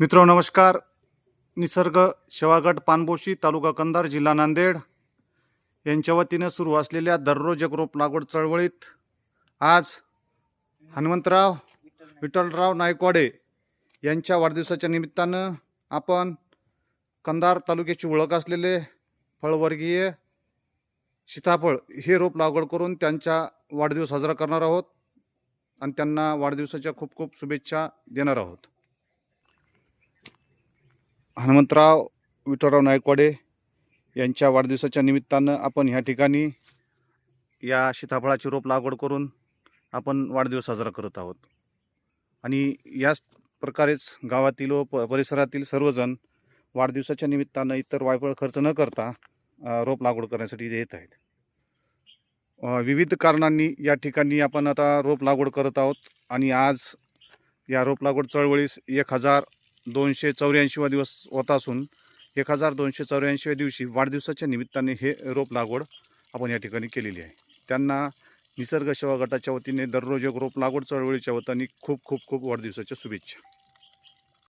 मित्र नमस्कार. निसर्ग सेवागट पानबोशी तालुका कंधार जिल्हा नांदेड. यांच्या वतीनं सुरू असलेल्या दररोज एक रोप लागवड चळवळीत आज हनुमंतराव विठ्ठलराव नायकवाडे यांच्या वाढदिवसाच्या निमित्तानं आपण कंधार तालुक्याची ओळख असलेले फळवर्गीय सीताफळ हे रोप लागवड करून त्यांचा वाढदिवस साजरा करणार आहोत आणि त्यांना वाढदिवसाच्या खूप खूप शुभेच्छा देणार आहोत. हनुमंतराव विठ्ठलराव नायकवाडे यांच्या वाढदिवसाच्या निमित्तानं आपण ह्या ठिकाणी या सीताफळाची रोप लागवड करून आपण वाढदिवस साजरा करत आहोत. आणि याच प्रकारेच गावातील व प परिसरातील सर्वजण वाढदिवसाच्या निमित्तानं इतर वायफळ खर्च न करता रोप लागवड करण्यासाठी येत आहेत. विविध कारणांनी या ठिकाणी आपण आता रोप लागवड करत आहोत आणि आज या रोप लागवड चळवळीस एक हजार दोनशे चौऱ्याऐंशीवा दिवस होत असून एक हजार दोनशे चौऱ्याऐंशीव्या दिवशी वाढदिवसाच्या निमित्ताने हे रोप लागवड आपण या ठिकाणी केलेली आहे. त्यांना निसर्ग सेवा गटाच्या वतीने दररोज एक रोप लागवड चळवळीच्या वतीने खूप खूप खूप वाढदिवसाच्या शुभेच्छा.